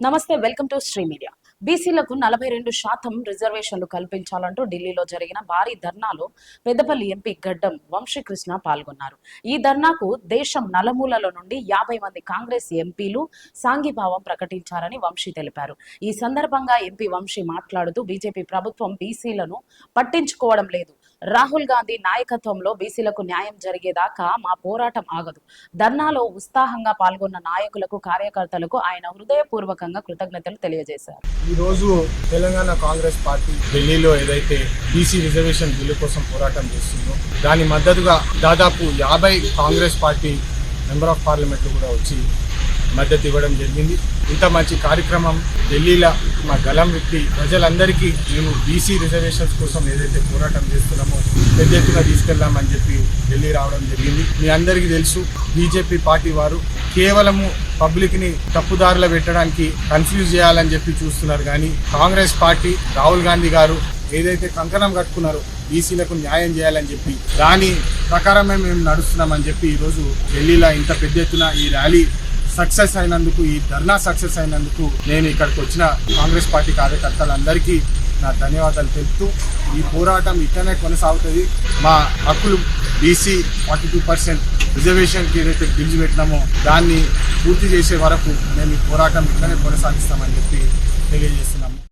నమస్తే welcome to Shri media. బీసీలకు నలభై రెండు శాతం రిజర్వేషన్లు కల్పించాలంటూ ఢిల్లీలో జరిగిన భారీ ధర్నాలో పెద్దపల్లి ఎంపీ గడ్డం వంశీకృష్ణ పాల్గొన్నారు. ఈ ధర్నాకు దేశం నలుమూలల నుండి యాభై మంది కాంగ్రెస్ ఎంపీలు సాంఘీభావం ప్రకటించారని వంశీ తెలిపారు. ఈ సందర్భంగా ఎంపీ వంశీ మాట్లాడుతూ బీజేపీ ప్రభుత్వం బీసీలను పట్టించుకోవడం లేదు. రాహుల్ గాంధీ నాయకత్వంలో బీసీలకు న్యాయం జరిగేదాకా మా పోరాటం ఆగదు. ధర్నాలో ఉత్సాహంగా పాల్గొన్న నాయకులకు కార్యకర్తలకు ఆయన హృదయపూర్వకంగా కృతజ్ఞతలు తెలియజేశారు. ఈరోజు తెలంగాణ కాంగ్రెస్ పార్టీ ఢిల్లీలో ఏదైతే బీసీ రిజర్వేషన్ బిల్లు కోసం పోరాటం చేస్తుందో దాని మద్దతుగా దాదాపు యాభై కాంగ్రెస్ పార్టీ మెంబర్ ఆఫ్ పార్లమెంట్లు కూడా వచ్చి మద్దతు ఇవ్వడం జరిగింది. ఇంత మంచి కార్యక్రమం ఢిల్లీలో మా గలం వ్యక్తి ప్రజలందరికీ మేము బీసీ రిజర్వేషన్స్ కోసం ఏదైతే పోరాటం చేస్తున్నామో పెద్ద ఎత్తున తీసుకెళ్దామని చెప్పి ఢిల్లీ రావడం జరిగింది. మీ అందరికీ తెలుసు బీజేపీ పార్టీ వారు కేవలము పబ్లిక్ని తప్పుదారులు పెట్టడానికి కన్ఫ్యూజ్ చేయాలని చెప్పి చూస్తున్నారు. కానీ కాంగ్రెస్ పార్టీ రాహుల్ గాంధీ గారు ఏదైతే కంకణం కట్టుకున్నారో బీసీలకు న్యాయం చేయాలని చెప్పి దాని ప్రకారమే మేము నడుస్తున్నామని చెప్పి ఈరోజు ఢిల్లీలో ఇంత పెద్ద ఎత్తున ఈ ర్యాలీ సక్సెస్ అయినందుకు ఈ ధర్నా సక్సెస్ అయినందుకు నేను ఇక్కడికి వచ్చిన కాంగ్రెస్ పార్టీ కార్యకర్తలందరికీ నా ధన్యవాదాలు తెలుపుతూ ఈ పోరాటం ఇక్కడనే కొనసాగుతుంది. మా హక్కులు బీసీ ఫార్టీ టూ పర్సెంట్ రిజర్వేషన్కి ఏదైతే బిల్లు పెట్టినామో దాన్ని పూర్తి చేసే వరకు మేము ఈ పోరాటం ఇట్లనే కొనసాగిస్తామని చెప్పి తెలియజేస్తున్నాం.